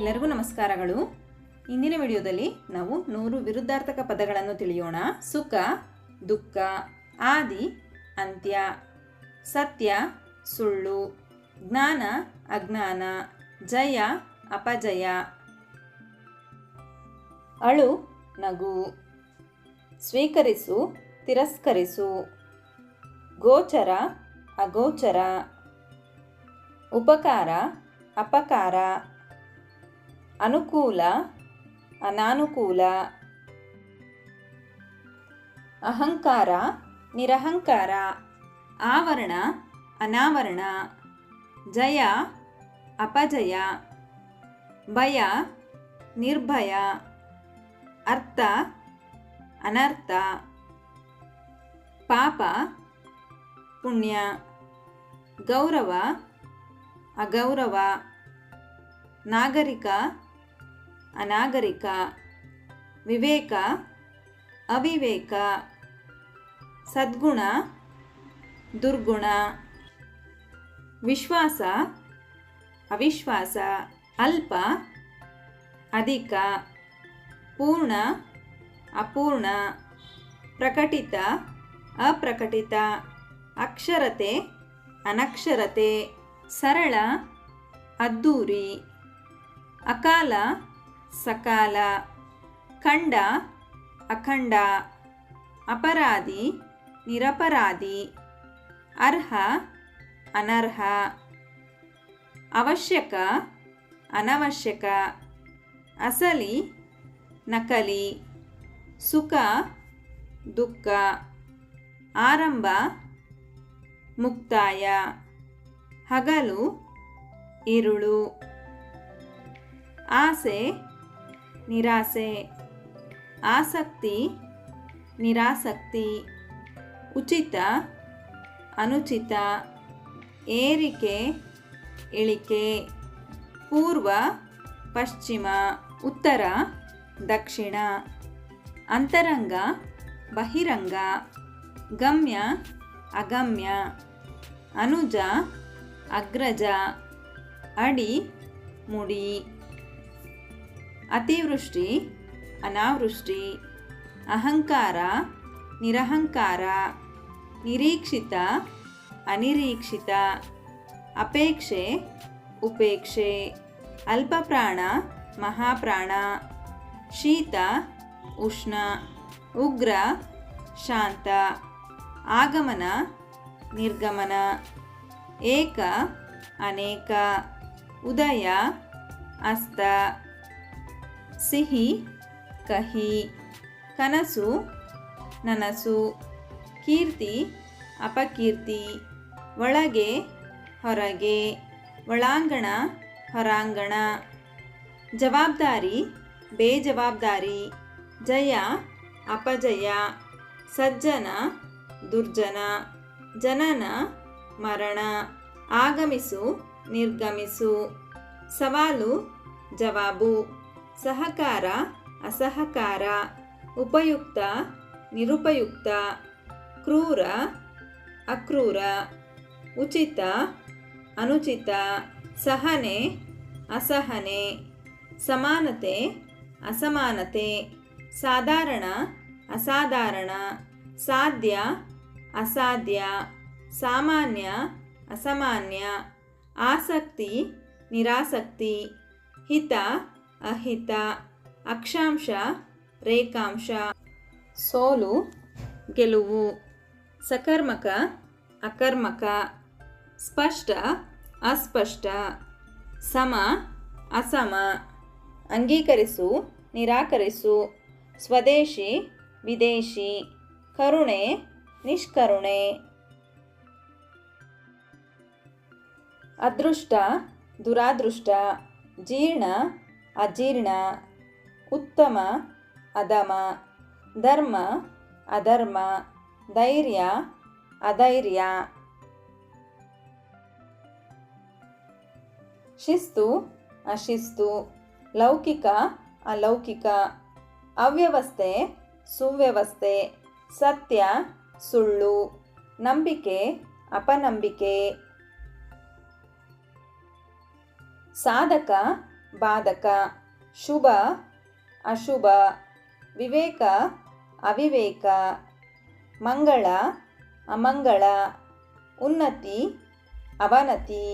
ಎಲ್ಲರಿಗೂ ನಮಸ್ಕಾರಗಳು. ಇಂದಿನ ವಿಡಿಯೋದಲ್ಲಿ ನಾವು ನೂರು ವಿರುದ್ಧಾರ್ಥಕ ಪದಗಳನ್ನು ತಿಳಿಯೋಣ. ಸುಖ, ದುಃಖ, ಆದಿ, ಅಂತ್ಯ, ಸತ್ಯ, ಸುಳ್ಳು, ಜ್ಞಾನ, ಅಜ್ಞಾನ, ಜಯ, ಅಪಜಯ. ಅಳು, ನಗು, ಸ್ವೀಕರಿಸು, ತಿರಸ್ಕರಿಸು. ಗೋಚರ, ಅಗೋಚರ. ಉಪಕಾರ, ಅಪಕಾರ. ಅನುಕೂಲ, ಅನಾನುಕೂಲ, ಅಹಂಕಾರ, ನಿರಹಂಕಾರ, ಆವರಣ, ಅನಾವರಣ, ಜಯ, ಅಪಜಯ, ಭಯ, ನಿರ್ಭಯ, ಅರ್ಥ, ಅನರ್ಥ, ಪಾಪ, ಪುಣ್ಯ, ಗೌರವ, ಅಗೌರವ, ನಾಗರಿಕ ಅನಾಗರಿಕ, ವಿವೇಕ, ಅವಿವೇಕ, ಸದ್ಗುಣ, ದುರ್ಗುಣ, ವಿಶ್ವಾಸ, ಅವಿಶ್ವಾಸ, ಅಲ್ಪ, ಅಧಿಕ, ಪೂರ್ಣ, ಅಪೂರ್ಣ, ಪ್ರಕಟಿತ, ಅಪ್ರಕಟಿತ, ಅಕ್ಷರತೆ, ಅನಕ್ಷರತೆ, ಸರಳ, ಅದ್ದೂರಿ, ಅಕಾಲ ಸಕಾಲ, ಖಂಡ, ಅಖಂಡ, ಅಪರಾಧಿ, ನಿರಪರಾಧಿ, ಅರ್ಹ, ಅನರ್ಹ, ಅವಶ್ಯಕ, ಅನವಶ್ಯಕ, ಅಸಲಿ, ನಕಲಿ, ಸುಖ, ದುಃಖ, ಆರಂಭ, ಮುಕ್ತಾಯ, ಹಗಲು, ಇರುಳು, ಆಸೆ ನಿರಾಸೆ. ಆಸಕ್ತಿ, ನಿರಾಸಕ್ತಿ. ಉಚಿತ, ಅನುಚಿತ. ಏರಿಕೆ, ಇಳಿಕೆ. ಪೂರ್ವ, ಪಶ್ಚಿಮ. ಉತ್ತರ, ದಕ್ಷಿಣ. ಅಂತರಂಗ, ಬಹಿರಂಗ. ಗಮ್ಯ, ಅಗಮ್ಯ. ಅನುಜ, ಅಗ್ರಜ. ಅಡಿ, ಮುಡಿ. ಅತಿವೃಷ್ಟಿ, ಅನಾವೃಷ್ಟಿ, ಅಹಂಕಾರ, ನಿರಹಂಕಾರ, ನಿರೀಕ್ಷಿತ, ಅನಿರೀಕ್ಷಿತ, ಅಪೇಕ್ಷೆ, ಉಪೇಕ್ಷೆ, ಅಲ್ಪಪ್ರಾಣ, ಮಹಾಪ್ರಾಣ, ಶೀತ, ಉಷ್ಣ, ಉಗ್ರ, ಶಾಂತ, ಆಗಮನ, ನಿರ್ಗಮನ, ಏಕ, ಅನೇಕ, ಉದಯ, ಅಸ್ತ. ಸಿಹಿ, ಕಹಿ, ಕನಸು, ನನಸು, ಕೀರ್ತಿ, ಅಪಕೀರ್ತಿ, ಒಳಗೆ, ಹೊರಗೆ, ಒಳಾಂಗಣ, ಹೊರಾಂಗಣ, ಜವಾಬ್ದಾರಿ, ಬೇಜವಾಬ್ದಾರಿ, ಜಯ, ಅಪಜಯ, ಸಜ್ಜನ, ದುರ್ಜನ, ಜನನ, ಮರಣ, ಆಗಮಿಸು, ನಿರ್ಗಮಿಸು, ಸವಾಲು, ಜವಾಬು. ಸಹಕಾರ, ಅಸಹಕಾರ, ಉಪಯುಕ್ತ, ನಿರುಪಯುಕ್ತ, ಕ್ರೂರ, ಅಕ್ರೂರ, ಉಚಿತ, ಅನುಚಿತ, ಸಹನೆ, ಅಸಹನೆ, ಸಮಾನತೆ, ಅಸಮಾನತೆ, ಸಾಧಾರಣ, ಅಸಾಧಾರಣ, ಸಾಧ್ಯ, ಅಸಾಧ್ಯ, ಸಾಮಾನ್ಯ, ಅಸಾಮಾನ್ಯ, ಆಸಕ್ತಿ, ನಿರಾಸಕ್ತಿ, ಹಿತ ಅಹಿತ, ಅಕ್ಷಾಂಶ, ರೇಖಾಂಶ, ಸೋಲು, ಗೆಲುವು, ಸಕರ್ಮಕ, ಅಕರ್ಮಕ, ಸ್ಪಷ್ಟ, ಅಸ್ಪಷ್ಟ, ಸಮ, ಅಸಮ, ಅಂಗೀಕರಿಸು, ನಿರಾಕರಿಸು, ಸ್ವದೇಶಿ, ವಿದೇಶಿ, ಕರುಣೆ, ನಿಷ್ಕರುಣೆ. ಅದೃಷ್ಟ, ದುರಾದೃಷ್ಟ, ಜೀರ್ಣ ಅಜೀರ್ಣ, ಉತ್ತಮ ಅಧಮ ಧರ್ಮ, ಅಧರ್ಮ, ಧೈರ್ಯ, ಅಧೈರ್ಯ. ಶಿಸ್ತು, ಅಶಿಸ್ತು, ಲೌಕಿಕ, ಅಲೌಕಿಕ. ಅವ್ಯವಸ್ಥೆ, ಸುವ್ಯವಸ್ಥೆ. ಸತ್ಯ, ಸುಳ್ಳು. ನಂಬಿಕೆ, ಅಪನಂಬಿಕೆ. ಸಾಧಕ ಬಾಧಕ ಶುಭ ಅಶುಭ ವಿವೇಕ ಅವಿವೇಕ ಮಂಗಳ ಅಮಂಗಳ ಉನ್ನತಿ ಅವನತಿ.